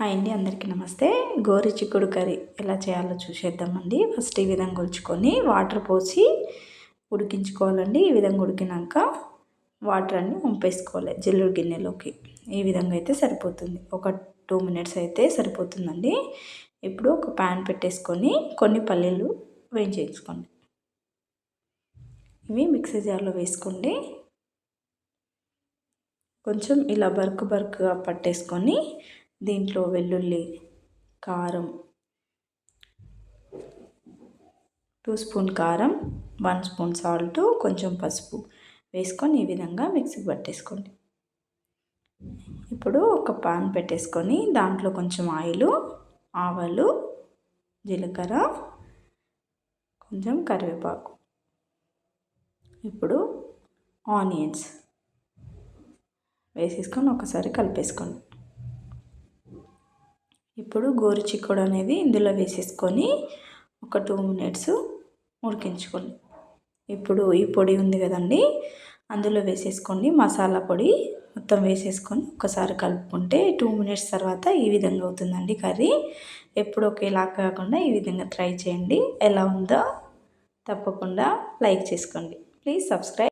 Hi అండి అందరికీ నమస్తే. గోరి చిక్కుడు కర్రీ ఎలా చేయాలో చూసేద్దామండి. ఫస్ట్ ఈ విధంగా ఉల్చుకొని వాటర్ పోసి ఉడికించుకోవాలండి. ఈ విధంగా ఉడికినాక వాటర్ అన్ని ఉంపేసుకోవాలి జిల్లుడు గిన్నెలోకి. ఈ విధంగా అయితే సరిపోతుంది. ఒక టూ మినిట్స్ అయితే సరిపోతుందండి. ఇప్పుడు ఒక ప్యాన్ పెట్టేసుకొని కొన్ని పల్లీలు వేయించేసుకోండి. ఇవి మిక్సీ జార్లో వేసుకోండి. కొంచెం ఇలా బర్క్ బర్క్గా పట్టేసుకొని దీంట్లో వెల్లుల్లి కారం టూ స్పూన్ కారం వన్ స్పూన్ సాల్ట్ కొంచెం పసుపు వేసుకొని ఈ విధంగా మిక్సీకి పట్టేసుకోండి. ఇప్పుడు ఒక పాన్ పెట్టేసుకొని దాంట్లో కొంచెం ఆయిల్ ఆవాలు జీలకర్ర కొంచెం కరివేపాకు. ఇప్పుడు ఆనియన్స్ వేసేసుకొని ఒకసారి కలిపేసుకోండి. ఇప్పుడు గోరు చిక్కుడు అనేది ఇందులో వేసేసుకొని ఒక టూ మినిట్స్ ఉడికించుకోండి. ఇప్పుడు ఈ పొడి ఉంది కదండి అందులో వేసేసుకోండి. మసాలా పొడి మొత్తం వేసేసుకొని ఒకసారి కలుపుకుంటే టూ మినిట్స్ తర్వాత ఈ విధంగా అవుతుందండి కర్రీ. ఎప్పుడు ఒకేలా కాకుండా ఈ విధంగా ట్రై చేయండి. ఎలా ఉందో తప్పకుండా లైక్ చేసుకోండి. Please subscribe.